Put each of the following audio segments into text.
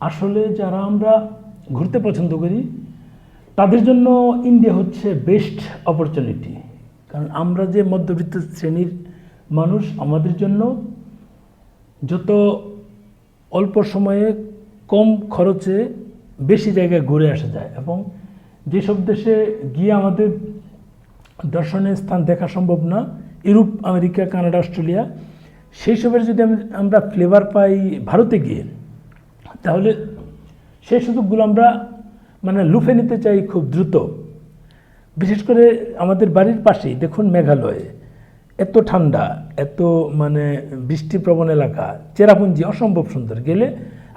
আসলে যারা আমরা ঘুরতে পছন্দ করি, তাদের জন্য ইন্ডিয়া হচ্ছে বেস্ট অপরচুনিটি কারণ আমরা যে মধ্যবিত্ত শ্রেণির মানুষ, আমাদের জন্য যত অল্প সময়ে কম খরচে বেশি জায়গায় ঘুরে আসা যায় এবং যেসব দেশে গিয়ে আমাদের দর্শনীয় স্থান দেখা সম্ভব না, ইউরোপ, আমেরিকা, কানাডা, অস্ট্রেলিয়া সেই সবের যদি আমি- আমরা ফ্লেভার পাই ভারতে গিয়ে তাহলে সেই সুযোগগুলো আমরা মানে লুফে নিতে চাই খুব দ্রুত। বিশেষ করে আমাদের বাড়ির পাশেই, দেখুন মেঘালয়ে, এত ঠান্ডা, এত মানে বৃষ্টিপ্রবণ এলাকা, চেরাপুঞ্জি অসম্ভব সুন্দর। গেলে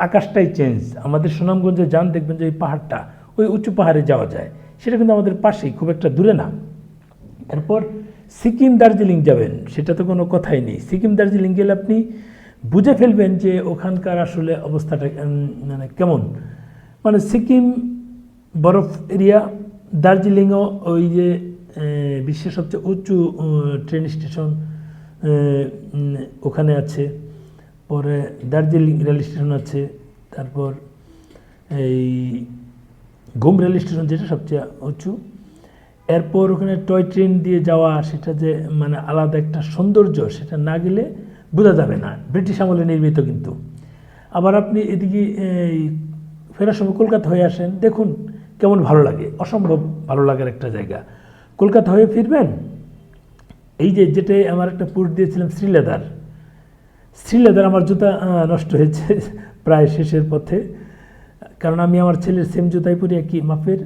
আকাশটাই চেঞ্জ আমাদের সুনামগঞ্জে যান, দেখবেন যে ওই পাহাড়টা, ওই উঁচু পাহাড়ে যাওয়া যায়। সেটা কিন্তু আমাদের পাশেই, খুব একটা দূরে না। এরপর সিকিম দার্জিলিং যাবেন, সেটা তো কোনো কথাই নেই। সিকিম দার্জিলিং গেলে আপনি বুঝে ফেলবেন যে ওখানকার আসলে অবস্থাটা মানে কেমন। মানে সিকিম বরফ এরিয়া, দার্জিলিংও ওই যে বিশ্বের সবচেয়ে উঁচু ট্রেন স্টেশন ওখানে আছে। পরে দার্জিলিং রেল স্টেশন আছে। তারপর এই ঘুম রেল স্টেশন যেটা সবচেয়ে উঁচু। এরপর ওখানে টয় ট্রেন দিয়ে যাওয়া, সেটা যে মানে আলাদা একটা সৌন্দর্য, সেটা না গেলে বোঝা যাবে না। ব্রিটিশ আমলে নির্মিত কিন্তু। আবার আপনি এদিকে, এই, ফেরার সময় কলকাতা হয়ে আসেন, দেখুন কেমন ভালো লাগে। অসম্ভব ভালো লাগার একটা জায়গা। কলকাতা হয়ে ফিরবেন? এই যে যেটাই আমার একটা পোস্ট দিয়েছিলাম, শ্রীলেদার। শ্রীলেদার আমার জুতা নষ্ট হয়েছে প্রায় শেষের পথে। কারণ আমি আমার ছেলের সেম জুতাই পরি, একই মাপের।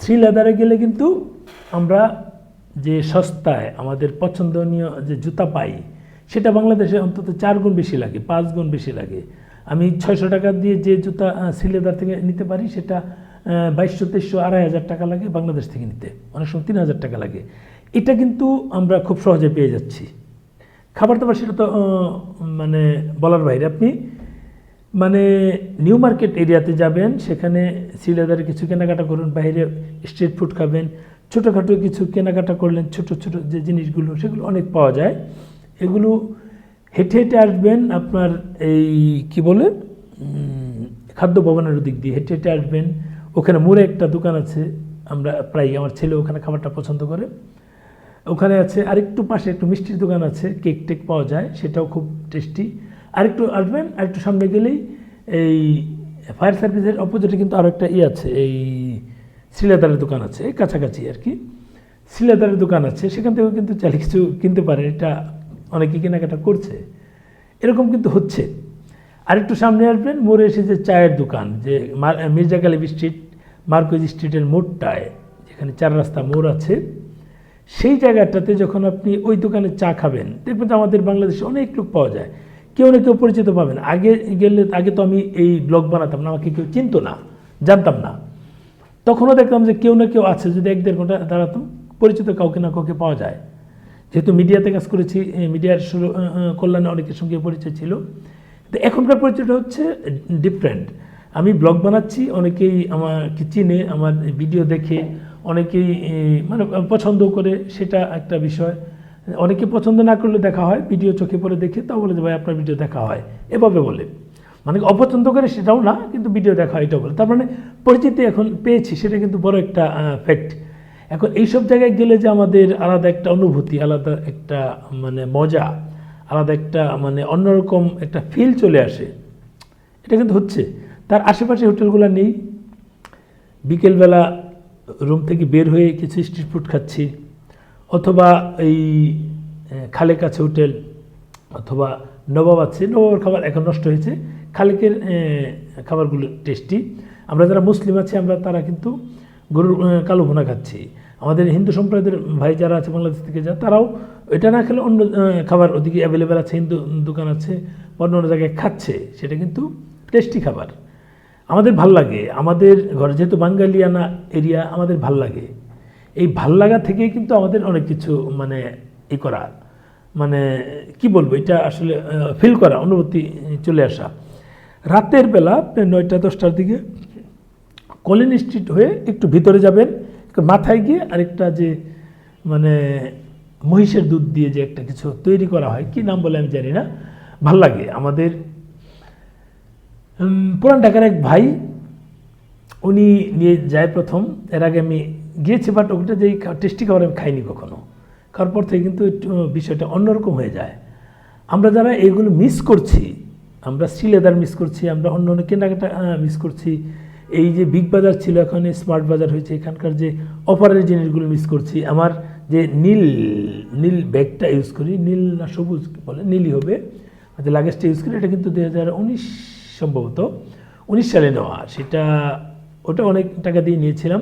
শ্রীলেদারে গেলে কিন্তু আমরা যে সস্তায় আমাদের পছন্দনীয় যে জুতা পাই সেটা বাংলাদেশে অন্তত চার গুণ বেশি লাগে, পাঁচ গুণ বেশি লাগে। আমি ছয়শো টাকা দিয়ে যে জুতা শ্রীলেদার থেকে নিতে পারি, সেটা বাইশশো, তেইশশো, আড়াই হাজার টাকা লাগে বাংলাদেশ থেকে নিতে। অনেক সময় তিন হাজার টাকা লাগে। এটা কিন্তু আমরা খুব সহজে পেয়ে যাচ্ছি। খাবার দাবার সেটা তো মানে বলার বাইরে। আপনি মানে নিউ মার্কেট এরিয়াতে যাবেন, সেখানে সিলেদারে কিছু কেনাকাটা করুন, বাইরে স্ট্রিট ফুড খাবেন, ছোটোখাটো কিছু কেনাকাটা করলেন, ছোট ছোট যে জিনিসগুলো, সেগুলো অনেক পাওয়া যায়। এগুলো হেঁটে হেঁটে আসবেন আপনার এই, কি বলে? খাদ্য ভবনের দিক দিয়ে হেঁটে হেঁটে আসবেন। ওখানে মোড়ে একটা দোকান আছে। আমরা প্রায় আমার ছেলে ওখানে খাবারটা পছন্দ করে। ওখানে আছে আরেকটু পাশে একটু মিষ্টির দোকান আছে। কেক টেক পাওয়া যায়, সেটাও খুব টেস্টি। আরেকটু আসবেন, আরেকটু সামনে গেলেই এই ফায়ার সার্ভিসের অপোজিটে কিন্তু আরও একটা ই আছে, এই শ্রীলেদারের দোকান আছে, কাছাকাছি আর কি। শিলাদারের দোকান আছে, সেখান থেকেও কিন্তু চাইলে কিছু কিনতে পারে এটা অনেকে কেনাকাটা করছে। এরকম কিন্তু হচ্ছে। আরেকটু সামনে আসবেন, মোড়ে এসে যে চায়ের দোকান, যে মার- মির্জা গালিব স্ট্রিট, মার্কোজ স্ট্রিটের মোড়টায়, যেখানে চার রাস্তা মোড় আছে। সেই জায়গাটাতে যখন আপনি ওই দোকানে চা খাবেন, দেখবেন যে আমাদের বাংলাদেশে অনেক লোক পাওয়া যায়। কেউ না কেউ পরিচিত পাবেন। আগে গেলে, আগে তো আমি এই ব্লগ বানাতাম না, আমাকে কেউ চিনতো না, জানতাম না। তখনও দেখলাম যে কেউ না কেউ আছে, যদি এক দেড় ঘণ্টা দাঁড়াতাম, পরিচিত কাউকে না কাউকে পাওয়া যায়। যেহেতু মিডিয়াতে কাজ করেছি মিডিয়ার শুরু কল্যাণে অনেকের সঙ্গে পরিচয় ছিল। তো এখনকার পরিচয়টা হচ্ছে ডিফারেন্ট আমি ব্লগ বানাচ্ছি, অনেকেই আমাকে চিনে, আমার ভিডিও দেখে, অনেকেই মানে পছন্দ করে, সেটা একটা বিষয়। অনেকে পছন্দ না করলে দেখা হয় ভিডিও চোখে পড়ে দেখে, তাও বলে যে, ভাই, আপনার ভিডিও দেখা হয়। এভাবে বলে। মানে অপছন্দ করে সেটাও না, কিন্তু ভিডিও দেখা হয়, এটাও বলে। তার মানে পরিচিতি এখন পেয়েছি, সেটা কিন্তু বড় একটা ফ্যাক্ট এখন এইসব জায়গায় গেলে যে আমাদের আলাদা একটা অনুভূতি আলাদা একটা মানে মজা আলাদা একটা মানে অন্যরকম একটা ফিল চলে আসে। এটা কিন্তু হচ্ছে। তার আশেপাশে হোটেলগুলো নেই। বিকেলবেলা রুম থেকে বের হয়ে কিছু স্ট্রিট ফুড খাচ্ছি। অথবা এই আহ, খালেক আছে হোটেল অথবা নবাব আছে। নবাবের খাবার এখন নষ্ট হয়েছে। খালেকের খাবারগুলো টেস্টি আমরা যারা মুসলিম আছি আমরা তারা কিন্তু গরুর কালো ভুনা খাচ্ছি। আমাদের হিন্দু সম্প্রদায়ের ভাই যারা আছে বাংলাদেশ থেকে যা, তারাও এটা না খেলে অন্য খাবার ওদিকে অ্যাভেলেবেল আছে, হিন্দু দোকান আছে অন্য অন্য জায়গায় খাচ্ছে, সেটা কিন্তু টেস্টি খাবার। আমাদের ভালো লাগে। আমাদের ঘরে যেহেতু বাঙ্গালিয়ানা এরিয়া আমাদের ভালো লাগে। এই ভালো লাগা থেকেই কিন্তু আমাদের অনেক কিছু মানে ই করা। মানে কি বলব, এটা আসলে ফিল করা, অনুভূতি চলে আসা। রাতের বেলা নয়টা, দশটার দিকে কলিন স্ট্রিট হয়ে একটু ভিতরে যাবেন মাথায় গিয়ে আরেকটা যে মানে মহিষের দুধ দিয়ে যে একটা কিছু তৈরি করা হয়, কি নাম বলে আমি জানি না, ভালো লাগে। আমাদের পুরান ঢাকার এক ভাই, উনি নিয়ে যায় প্রথম, এর আগে আমি গিয়েছি বাট ওটা যে টেস্টি খাবার আমি খাইনি কখনো। খাওয়ার পর থেকে কিন্তু বিষয়টা অন্যরকম হয়ে যায়। আমরা যারা এগুলো মিস করছি, আমরা শ্রীলেদার মিস করছি, আমরা অন্য অন্য কেনাকাটা মিস করছি এই যে বিগ বাজার ছিল এখন স্মার্ট বাজার হয়েছে, এখানকার যে অপারের জিনিসগুলো মিস করছি। আমার যে নীল নীল ব্যাগটা ইউজ করি, নীল না সবুজ বলে, নীলই হবে। যে লাগেজটা ইউজ করি, এটা কিন্তু দুই হাজার উনিশ সম্ভবত, উনিশ সালে নেওয়া। সেটা, ওটা অনেক টাকা দিয়ে নিয়েছিলাম।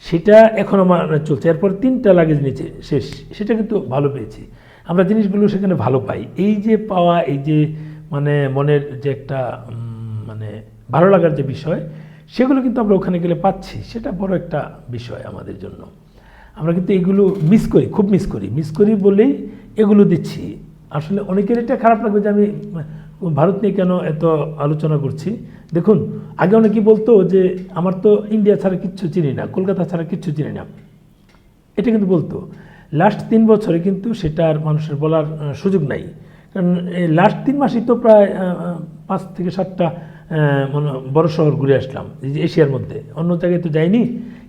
সেটা এখন আমার চলছে। এরপর তিনটা লাগেজ নিয়েছে, শেষ। সেটা কিন্তু ভালো পেয়েছি। আমরা জিনিসগুলো সেখানে ভালো পাই। এই যে পাওয়া, এই যে মানে মনের যে একটা মানে ভালো লাগার যে বিষয় সেগুলো কিন্তু আমরা ওখানে গেলে পাচ্ছি। সেটা বড় একটা বিষয় আমাদের জন্য। আমরা কিন্তু এগুলো মিস করি, খুব মিস করি। মিস করি বলেই এগুলো দিচ্ছি। আসলে অনেকের এটা খারাপ লাগবে যে আমি ভারত নিয়ে কেন এত আলোচনা করছি? দেখুন, আগে অনেকে বলতো যে আমার তো ইন্ডিয়া ছাড়া কিচ্ছু চিনি না, কলকাতা ছাড়া কিচ্ছু চিনি না। এটা কিন্তু বলতো। লাস্ট তিন বছরে কিন্তু সেটা আর মানুষের বলার সুযোগ নাই। কারণ, এই লাস্ট তিন মাসেই তো প্রায় পাঁচ থেকে সাতটা বড় শহর ঘুরে আসলাম, এই এশিয়ার মধ্যে। অন্য জায়গায় তো যাইনি।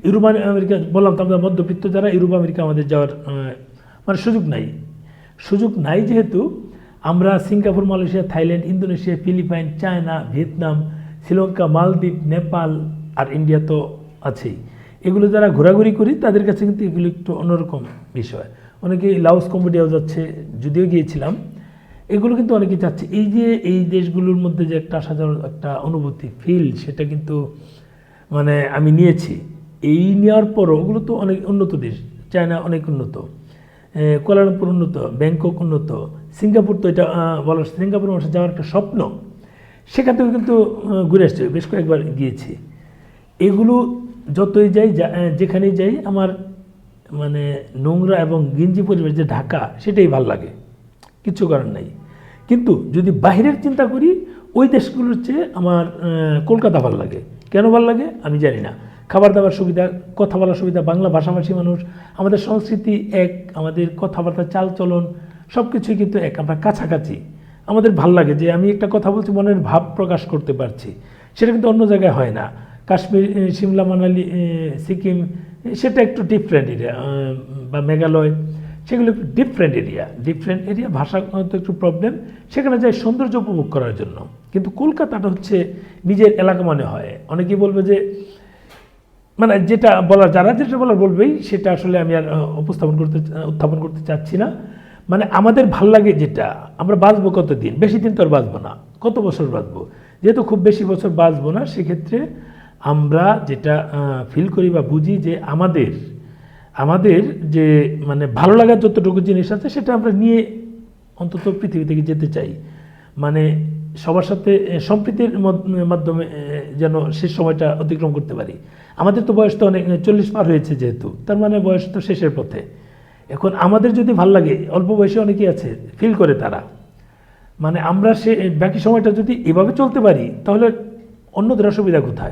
ইউরোপ, আমেরিকা বললাম তো আমরা মধ্যবিত্ত যারা, ইউরোপ, আমেরিকা আমাদের যাওয়ার মানে সুযোগ নাই। সুযোগ নাই যেহেতু আমরা Singapore, Malaysia, Thailand, Indonesia, Philippines, China, Vietnam, Sri Lanka, Maldives, Nepal আর ইন্ডিয়া তো আছেই। এগুলো যারা ঘোরাঘুরি করি, তাদের কাছে কিন্তু এগুলো একটু অন্যরকম বিষয়। অনেকে লাউস কম্বোডিয়াও যাচ্ছে, যদিও গিয়েছিলাম। এগুলো কিন্তু অনেকে যাচ্ছে এই যে এই দেশগুলোর মধ্যে যে একটা যাওয়ার একটা অনুভূতি ফিল সেটা কিন্তু মানে আমি নিয়েছি। এই নেওয়ার পরও ওগুলো তো অনেক উন্নত দেশ। চায়না অনেক উন্নত। কোয়ালালামপুর উন্নত, ব্যাংকক উন্নত। সিঙ্গাপুর তো এটা বলার সিঙ্গাপুর মানুষের যাওয়ার একটা স্বপ্ন। সেখান থেকে কিন্তু ঘুরে আসছে। বেশ কয়েকবার গিয়েছি। এগুলো যতই যাই যেখানেই যাই, আমার মানে নোংরা এবং গিঞ্জি পরিবেশ যে ঢাকা, সেটাই ভালো লাগে। কিছু করার নাই। কিন্তু যদি বাইরের চিন্তা করি, ওই দেশগুলোর চেয়ে আমার কলকাতা ভালো লাগে। কেন ভালো লাগে? আমি জানি না। খাবার দাবার সুবিধা, কথা বলার সুবিধা, বাংলা ভাষাভাষী মানুষ, আমাদের সংস্কৃতি এক, আমাদের কথাবার্তা চালচলন সব কিছুই কিন্তু এক, আমরা কাছাকাছি। আমাদের ভালো লাগে যে আমি একটা কথা বলছি, মনের ভাব প্রকাশ করতে পারছি। সেটা কিন্তু অন্য জায়গায় হয় না। কাশ্মীর সিমলা, মানালি সিকিম সেটা একটু ডিফারেন্ট বা মেঘালয়। সেগুলো একটু ডিফারেন্ট এরিয়া ডিফারেন্ট এরিয়া ভাষা তো একটু প্রবলেম সেখানে যায় সৌন্দর্য উপভোগ করার জন্য। কিন্তু কলকাতাটা হচ্ছে নিজের এলাকা মনে হয়। অনেকেই বলবে যে মানে যেটা বলার, যারা যেটা বলার বলবেই, সেটা আসলে আমি আর উপস্থাপন করতে উত্থাপন করতে চাচ্ছি না। মানে আমাদের ভালো লাগে যেটা, আমরা বাঁচবো কত দিন বেশি দিন তো আর বাঁচবো না। কত বছর বাঁচবো? যেহেতু খুব বেশি বছর বাঁচবো না, সেক্ষেত্রে আমরা যেটা ফিল করি বা বুঝি যে আমাদের আমাদের যে মানে ভালো লাগার যতটুকু জিনিস আছে, সেটা আমরা নিয়ে অন্তত পৃথিবী থেকে যেতে চাই। মানে সবার সাথে সম্প্রীতির মাধ্যমে যেন শেষ সময়টা অতিক্রম করতে পারি। আমাদের তো বয়স তো অনেক, চল্লিশ পার হয়েছে যেহেতু, তার মানে বয়স তো শেষের পথে। এখন আমাদের যদি ভালো লাগে, অল্প বয়সে অনেকেই আছে ফিল করে তারা। মানে আমরা সে, বাকি সময়টা যদি এভাবে চলতে পারি, তাহলে অন্যদের অসুবিধা কোথায়?